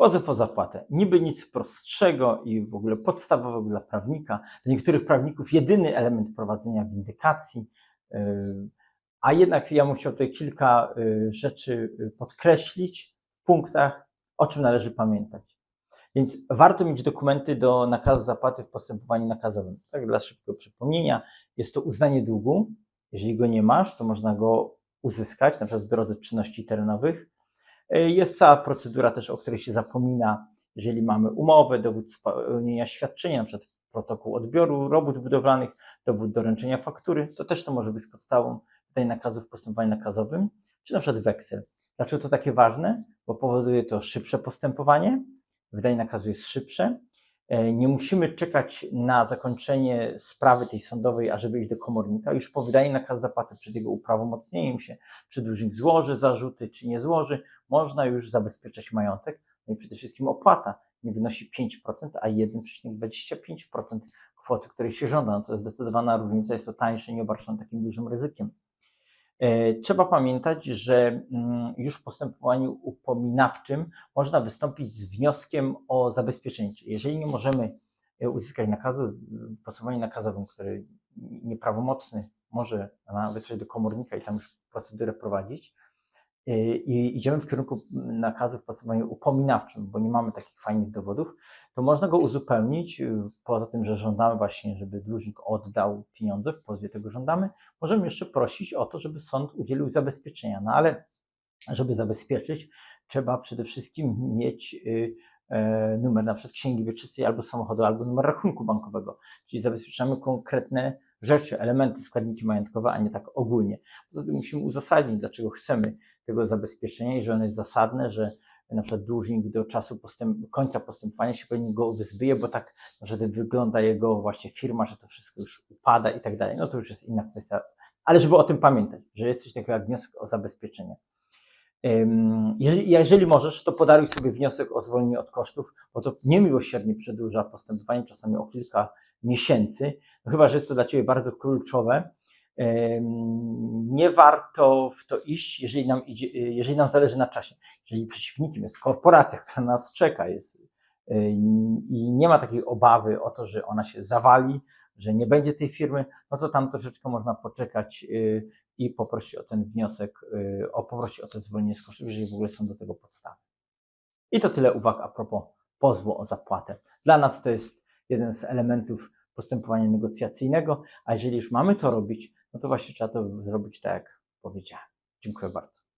Pozew o zapłatę. Niby nic prostszego i w ogóle podstawowego dla prawnika. Dla niektórych prawników jedyny element prowadzenia windykacji. Yy, A jednak ja bym chciał tutaj kilka yy, rzeczy yy, podkreślić w punktach, o czym należy pamiętać. Więc warto mieć dokumenty do nakazu zapłaty w postępowaniu nakazowym. Tak, dla szybkiego przypomnienia, jest to uznanie długu. Jeżeli go nie masz, to można go uzyskać, na przykład w drodze czynności terenowych. Y, Jest cała procedura też, o której się zapomina, jeżeli mamy umowę, dowód spełnienia świadczenia, na przykład protokół odbioru robót budowlanych, dowód doręczenia faktury, to też to może być podstawą tutaj nakazu w postępowaniu nakazowym, czy na przykład weksel. Dlaczego to takie ważne? Bo powoduje to szybsze postępowanie, wydanie nakazu jest szybsze. E, Nie musimy czekać na zakończenie sprawy tej sądowej, ażeby iść do komornika. Już po wydaniu nakazu zapłaty przed jego uprawomocnieniem się, czy dłużnik złoży zarzuty, czy nie złoży, można już zabezpieczać majątek. No i przede wszystkim opłata nie wynosi 5%, a 1,25% kwoty, której się żąda. No to jest zdecydowana różnica, jest to tańsze, nie obarczone takim dużym ryzykiem. E, Trzeba pamiętać, że mm, już w postępowaniu upominawczym można wystąpić z wnioskiem o zabezpieczenie. Jeżeli nie możemy e, uzyskać nakazu w postępowaniu nakazowym, który nieprawomocny może na- wysłać do komornika i tam już procedurę prowadzić, i idziemy w kierunku nakazu w postępowaniu upominawczym, bo nie mamy takich fajnych dowodów, to można go uzupełnić. e, Poza tym, że żądamy właśnie, żeby dłużnik oddał pieniądze, w pozwie tego żądamy, możemy jeszcze prosić o to, żeby sąd udzielił zabezpieczenia. No ale żeby zabezpieczyć, trzeba przede wszystkim mieć y, e, numer na przykład księgi wieczystej albo samochodu, albo numer rachunku bankowego. Czyli zabezpieczamy konkretne rzeczy, elementy, składniki majątkowe, a nie tak ogólnie. Poza tym musimy uzasadnić, dlaczego chcemy tego zabezpieczenia i że ono jest zasadne, że na przykład dłużnik do czasu postęp, końca postępowania się pewnie go wyzbyje, bo tak przykład wygląda jego właśnie firma, że to wszystko już upada i tak dalej. No to już jest inna kwestia. Ale żeby o tym pamiętać, że jest coś takiego jak wniosek o zabezpieczenie. Jeżeli, jeżeli możesz, to podaruj sobie wniosek o zwolnienie od kosztów, bo to niemiłosiernie przedłuża postępowanie, czasami o kilka miesięcy. No chyba, że jest to dla Ciebie bardzo kluczowe. Nie warto w to iść, jeżeli nam, idzie, jeżeli nam zależy na czasie. Jeżeli przeciwnikiem jest korporacja, która nas czeka jest, i nie ma takiej obawy o to, że ona się zawali, że nie będzie tej firmy, no to tam troszeczkę można poczekać y, i poprosić o ten wniosek, y, o poprosić o to zwolnienie z kosztów, jeżeli w ogóle są do tego podstawy. I to tyle uwag a propos pozwu o zapłatę. Dla nas to jest jeden z elementów postępowania negocjacyjnego, a jeżeli już mamy to robić, no to właśnie trzeba to zrobić tak, jak powiedziałem. Dziękuję bardzo.